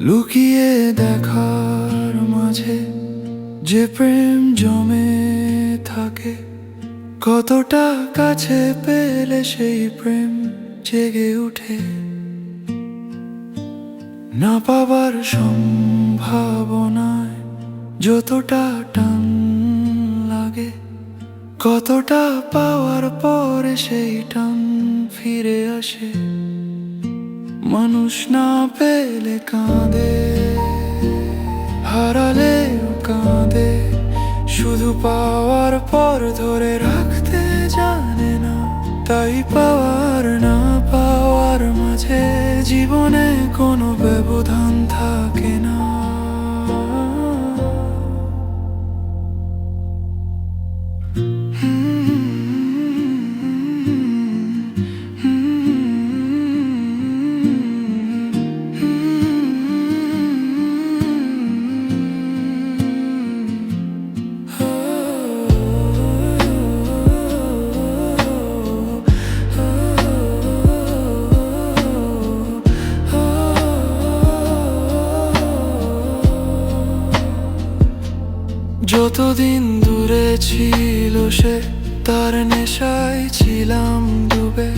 লুকিয়ে দেখার মাঝে যে প্রেম জমে থাকে, কতটা কাছে পেলে সেই প্রেম জেগে ওঠে। না পাবার সম্ভাবনায় যতটা টান লাগে, কতটা পাওয়ার পরে সেই টান ফিরে আসে। মানুষ না পেলে কাঁদে হারালে কাঁদে, শুধু পাওয়ার পর ধরে রাখতে জানে না, তাই পাওয়ার না পাওয়ার মাঝে জীবনে কোনো ব্যবধান থাকে যতদিন দূরে ছিল সে, তার নেশায় ছিলাম ডুবে।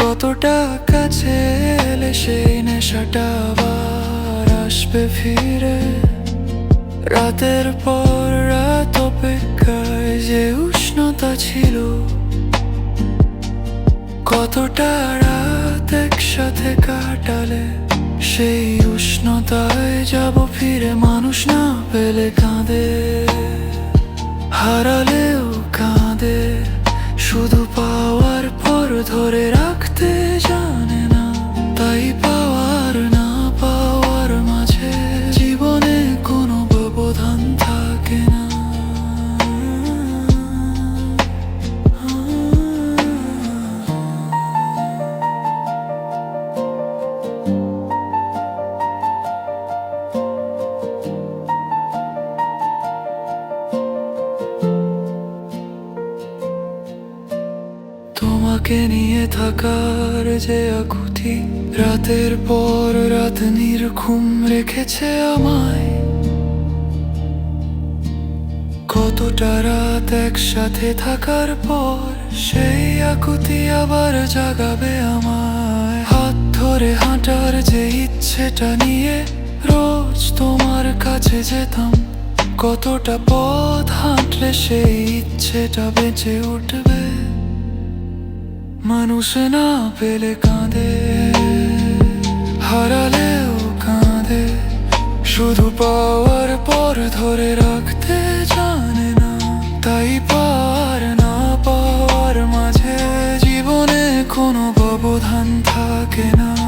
কতটা কাছে এলে সেই নেশাটা আবার আসবে ফিরে। রাতের পর রাত অপেক্ষায় যে উষ্ণতা ছিল, কতটা রাত একসাথে কাটালে সেই উষ্ণতায় যাব ফিরে মানুষ না পেলে কাঁদে, হারালেও কাঁদে। শুধু পাওয়ার পর ধরে রাখতে তোমাকে নিয়ে থাকার যে আকুতি, রাতের পর রাত নির্ঘুম রেখেছে আমায়। কতটা রাত একসাথে থাকার পর, সেই আকুতি আবার জাগাবে আমায়। হাত ধরে হাঁটার যে ইচ্ছেটা নিয়ে রোজ তোমার কাছে যেতাম, কতটা পথ হাঁটলে সেই ইচ্ছেটা বেঁচে উঠবে? মানুষ না পেলে কাঁদে, হারালেও কাঁদে। শুধু পাওয়ার পর ধরে রাখতে জানে না, তাই পার না পাওয়ার মাঝে জীবনে কোনো ব্যবধান থাকে না।